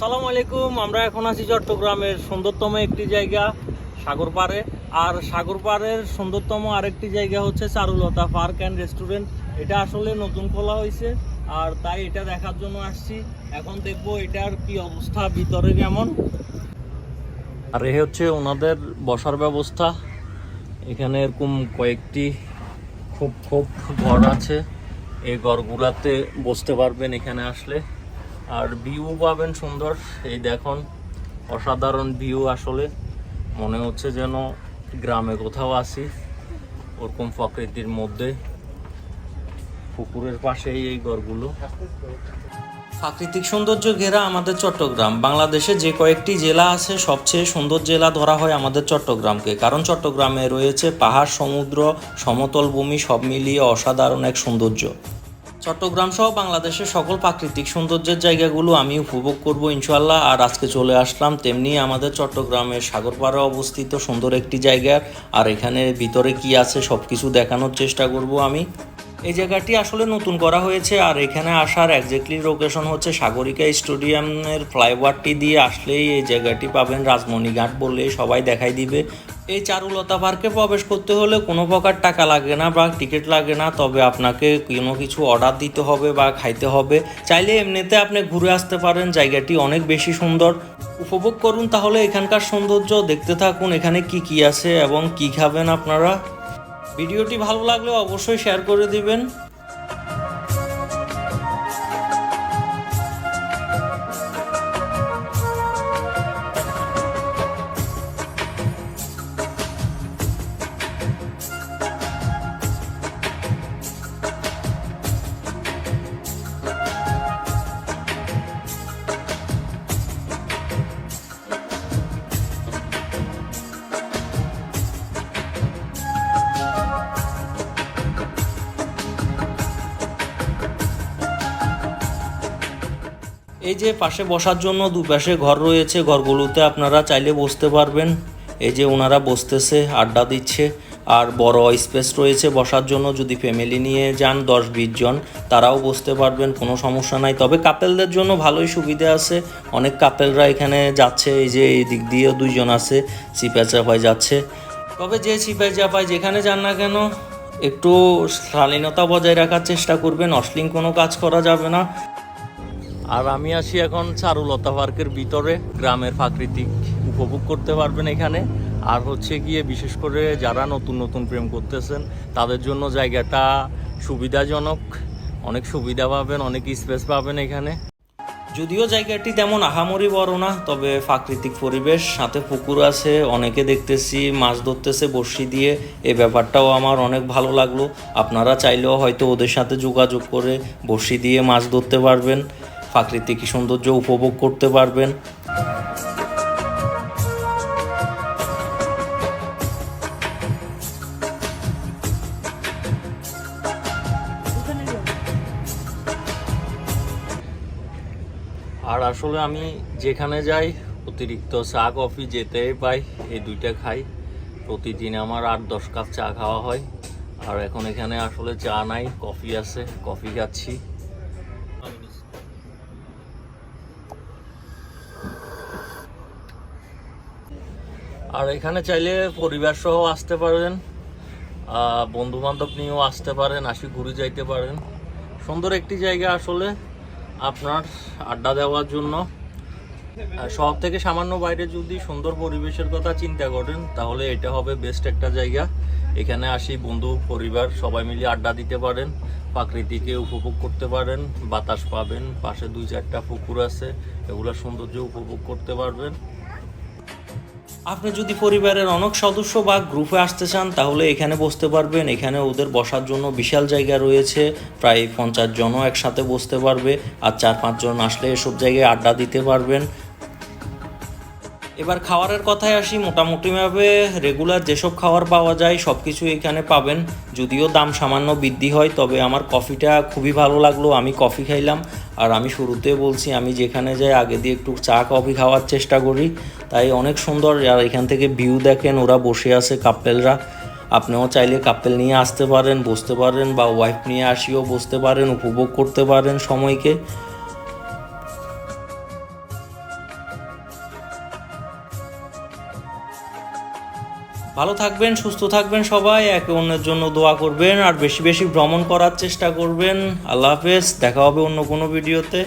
আসসালামু আলাইকুম, আমরা এখন আছি চট্টগ্রামের সুন্দরতম একটি জায়গা, সাগর পাড়ে। আর সাগর পাড়ের সুন্দরতম আরেকটি জায়গা হচ্ছে চারুলতা পার্ক অ্যান্ড রেস্টুরেন্ট। এটা আসলে নতুন খোলা হয়েছে, আর তাই এটা দেখার জন্য আসছি। এখন দেখব এটার কি অবস্থা, ভিতরে কেমন। আর এ হচ্ছে ওনাদের বসার ব্যবস্থা। এখানে এরকম কয়েকটি খুব খুব ঘর আছে। এই ঘরগুলাতে বসতে পারবেন এখানে আসলে। আর ভিউ পাবেন সুন্দর। এই দেখুন, অসাধারণ ভিউ আসলে। মনে হচ্ছে যেন গ্রামে কোথাও আছি, ওরকম প্রকৃতির মধ্যে। পুকুরের পাশেই এই ঘরগুলো। প্রাকৃতিক সৌন্দর্য ঘেরা আমাদের চট্টগ্রাম। বাংলাদেশে যে কয়েকটি জেলা আছে, সবচেয়ে সুন্দর জেলা ধরা হয় আমাদের চট্টগ্রামকে। কারণ চট্টগ্রামে রয়েছে পাহাড়, সমুদ্র, সমতল ভূমি, সব মিলিয়ে অসাধারণ এক সৌন্দর্য। চট্টগ্রাম সহ বাংলাদেশের সকল প্রাকৃতিক সৌন্দর্যের জায়গাগুলো আমি উপভোগ করব ইনশাল্লাহ আর আজকে চলে আসলাম তেমনি আমাদের চট্টগ্রামের সাগরপাড়ে অবস্থিত সুন্দর একটি জায়গা আর এখানে ভিতরে কি আছে সব কিছু দেখানোর চেষ্টা করব আমি। এই জায়গাটি আসলে নতুন করা হয়েছে আর এখানে আসার একজাক্টলি লোকেশন হচ্ছে সাগরিকা স্টেডিয়ামের ফ্লাইওভারটি দিয়ে আসলেই এই জায়গাটি পাবেন রাজমণি ঘাট সবাই দেখাই দিবে। এই চারুলতা পার্কে প্রবেশ করতে হলে কোনো প্রকার টাকা লাগে না বা টিকিট লাগে না, তবে আপনাকে কোনো কিছু অর্ডার দিতে হবে বা খাইতে হবে। চাইলে এমনিতে আপনি ঘুরে আসতে পারেন, জায়গাটি অনেক বেশি সুন্দর। উপভোগ করুন তাহলে এখানকার সৌন্দর্য, দেখতে থাকুন এখানে কি কি আছে এবং কি খাবেন আপনারা। ভিডিওটি ভালো লাগলে অবশ্যই শেয়ার করে দিবেন। এই যে পাশে বসার জন্য দুপাশে ঘর রয়েছে, ঘরগুলোতে আপনারা চাইলে বসতে পারবেন। এই যে ওনারা বসতেছে, আড্ডা দিচ্ছে। আর বড় স্পেস রয়েছে বসার জন্য, যদি ফ্যামিলি নিয়ে যান, দশ বিশ জন, তারাও বসতে পারবেন, কোনো সমস্যা নাই। তবে কাপেলদের জন্য ভালোই সুবিধা আছে। অনেক কাপেলরা এখানে যাচ্ছে, এই যে এই দিক দিয়ে দুইজন আছে চিপা চাপায় যাচ্ছে। তবে যে চিপায় চাপায় যেখানে যান না কেন, একটু শালীনতা বজায় রাখার চেষ্টা করবেন, অশ্লীল কোনো কাজ করা যাবে না। আর আমি আসি এখন চারুলতা পার্কের ভিতরে, গ্রামের প্রাকৃতিক উপভোগ করতে পারবেন এখানে। আর হচ্ছে গিয়ে বিশেষ করে যারা নতুন নতুন প্রেম করতেছেন, তাদের জন্য জায়গাটা সুবিধাজনক। অনেক সুবিধা পাবেন, অনেক স্পেস পাবেন এখানে। যদিও জায়গাটি তেমন আহামরি বড় না, তবে প্রাকৃতিক পরিবেশ, সাথে পুকুর আছে, অনেকে দেখতেছি মাছ ধরতেছে বড়শি দিয়ে। এই ব্যাপারটাও আমার অনেক ভালো লাগল। আপনারা চাইলেও হয়তো ওদের সাথে যোগাযোগ করে বড়শি দিয়ে মাছ ধরতে পারবেন। প্রাকৃতিক সৌন্দর্য উপভোগ করতে পারবেন। আর আসলে আমি যেখানে যাই, অতিরিক্ত চা, কফি যেতেই পাই, এই দুইটা খাই। প্রতিদিন আমার আট, দশ কাপ চা খাওয়া হয়। আর এখন এখানে আসলে চা নাই, কফি আছে, কফি খাচ্ছি। আর এখানে চাইলে পরিবার সহ আসতে পারেন বন্ধু বান্ধব নিয়েও আসতে পারেন, আসি ঘুরে যাইতে পারেন। সুন্দর একটি জায়গা আসলে আপনার আড্ডা দেওয়ার জন্য। সব থেকে সামান্য বাইরে যদি সুন্দর পরিবেশের কথা চিন্তা করেন, তাহলে এটা হবে বেস্ট একটা জায়গা। এখানে আসি বন্ধু, পরিবার, সবাই মিলে আড্ডা দিতে পারেন, প্রাকৃতিকে উপভোগ করতে পারেন, বাতাস পাবেন, পাশে দুই চারটা পুকুর আছে এগুলোর সৌন্দর্য উপভোগ করতে পারবেন। আপনি যদি পরিবারের অনেক সদস্য বা গ্রুপে আসতে চান, তাহলে এখানে বসতে পারবেন। এখানে ওদের বসার জন্য বিশাল জায়গা রয়েছে। প্রায় পঞ্চাশ জনও একসাথে বসতে পারবে। আর চার পাঁচজন আসলে এসব জায়গায় আড্ডা দিতে পারবেন। এবার খাওয়ারের কথায় আসি, মোটামুটিভাবে রেগুলার যেসব খাবার পাওয়া যায় সব কিছু এখানে পাবেন। যদিও দাম সামান্য বৃদ্ধি হয়, তবে আমার কফিটা খুবই ভালো লাগল, আমি কফি খাইলাম। আর আমি শুরুতে বলছি, আমি যেখানে যাই, আগে দিয়ে একটু চা, কফি খাওয়ার চেষ্টা করি। তাই অনেক সুন্দর, আর এখান থেকে ভিউ দেখেন, ওরা বসে আছে কাপেলরা আপনিও চাইলে কাপেল নিয়ে আসতে পারেন, বসতে পারেন, বা ওয়াইফ নিয়ে আসিও বসতে পারেন, উপভোগ করতে পারেন সময়কে। ভালো থাকবেন, সুস্থ থাকবেন সবাই, একে অন্যের জন্য দোয়া করবেন, আর বেশি বেশি ভ্রমণ করার চেষ্টা করবেন। আল্লাহ হাফেজ, দেখা হবে অন্য কোনো ভিডিওতে।